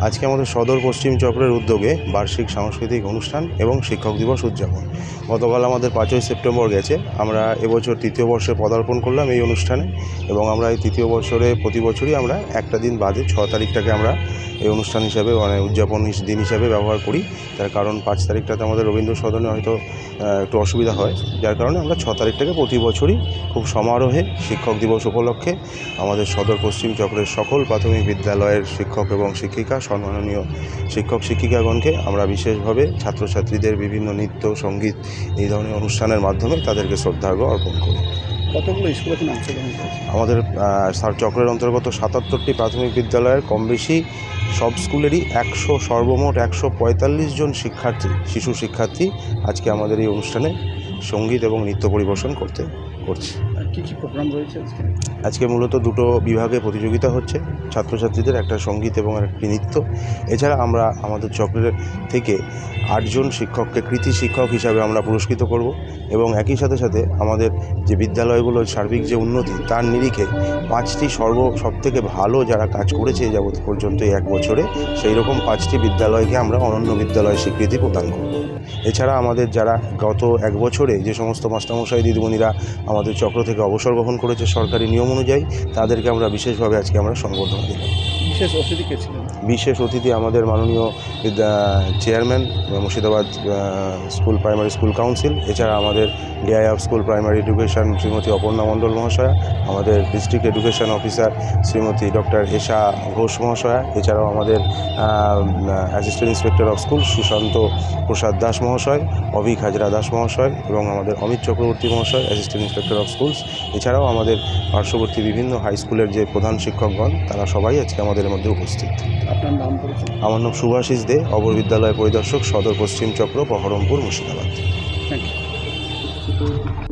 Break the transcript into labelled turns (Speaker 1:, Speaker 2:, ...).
Speaker 1: আজকে আমাদের সদর পশ্চিম চক্রের উদ্যোগে বার্ষিক সাংস্কৃতিক অনুষ্ঠান এবং শিক্ষক দিবস উদযাপন। গতকাল আমাদের পাঁচই সেপ্টেম্বর গেছে। আমরা এবছর তৃতীয় বর্ষে পদার্পণ করলাম এই অনুষ্ঠানে এবং আমরা এই তৃতীয় বছরে প্রতি বছরই আমরা একটা দিন বাদে ছ তারিখটাকে আমরা এই অনুষ্ঠান হিসাবে মানে উদযাপন দিন হিসাবে ব্যবহার করি। তার কারণ পাঁচ তারিখটাতে আমাদের রবীন্দ্র সদনে হয়তো একটু অসুবিধা হয়। যার কারণে আমরা ছ তারিখটাকে প্রতি বছরই খুব সমারোহে শিক্ষক দিবস উপলক্ষে আমাদের সদর পশ্চিম চক্রের সকল প্রাথমিক বিদ্যালয়ের শিক্ষক এবং শিক্ষিকা, সম্মাননীয় শিক্ষক শিক্ষিকাগণকে আমরা বিশেষভাবে ছাত্রছাত্রীদের বিভিন্ন নৃত্য, সংগীত এই ধরনের অনুষ্ঠানের মাধ্যমে তাদেরকে শ্রদ্ধার্ঘ অর্পণ করি।
Speaker 2: কতগুলো স্কুল এখানে অংশগ্রহণ করেছে
Speaker 1: আমাদের সার চক্রের অন্তর্গত সাতাত্তরটি প্রাথমিক বিদ্যালয়ের কম বেশি সব স্কুলেরই একশো, সর্বমোট একশো পঁয়তাল্লিশ জন শিক্ষার্থী, শিশু শিক্ষার্থী আজকে আমাদের এই অনুষ্ঠানে সংগীত এবং নৃত্য পরিবেশন করতে, করছে।
Speaker 2: আজকে?
Speaker 1: মূলত দুটো বিভাগে প্রতিযোগিতা হচ্ছে, ছাত্রছাত্রীদের একটা সংগীত এবং একটি নৃত্য। এছাড়া আমরা আমাদের চক্রের থেকে আটজন শিক্ষককে কৃতি শিক্ষক হিসাবে আমরা পুরস্কৃত করব এবং একই সাথে সাথে আমাদের যে বিদ্যালয়গুলোর সার্বিক যে উন্নতি, তার নিরিখে পাঁচটি সর্ব, সবথেকে ভালো যারা কাজ করেছে যাবৎ পর্যন্ত এক বছরে, সেই রকম পাঁচটি বিদ্যালয়কে আমরা অনন্য বিদ্যালয় স্বীকৃতি প্রদান করব। এছাড়া আমাদের যারা গত এক বছরে যে সমস্ত মাস্টারমশাই, দিদিমণিরা আমাদের চক্র থেকে অবসর গ্রহণ করেছে সরকারি নিয়ম অনুযায়ী তাদেরকে আমরা বিশেষভাবে আজকে আমরা সংবর্ধনা দিলাম।
Speaker 2: বিশেষ অতিথি কে ছিলেন?
Speaker 1: বিশেষ অতিথি আমাদের মাননীয় chairman Murshidabad school primary school council, এছাড়া আমাদের DI of school primary education Shrimati Aparna Mondal মহাশয়া, আমাদের district education officer Shrimati doctor Esha Ghosh মহাশয়া, এছাড়াও আমাদের assistant inspector of school Sushanta Prasad Das মহাশয়, অভিক হাজরা দাস মহাশয় এবং আমাদের অমিত চক্রবর্তী মহাশয়, অ্যাসিস্ট্যান্ট ইন্সপেক্টর অফ স্কুলস, এছাড়াও আমাদের পার্শ্ববর্তী বিভিন্ন হাই স্কুলের যে প্রধান শিক্ষকগণ, তারা সবাই আজকে আমাদের মধ্যে উপস্থিত।
Speaker 2: আপনার নাম
Speaker 1: আমার নাম সুভাষিস দে অবর বিদ্যালয় পরিদর্শক সদর পশ্চিম চক্র বহরমপুর মুর্শিদাবাদ।
Speaker 2: Thank you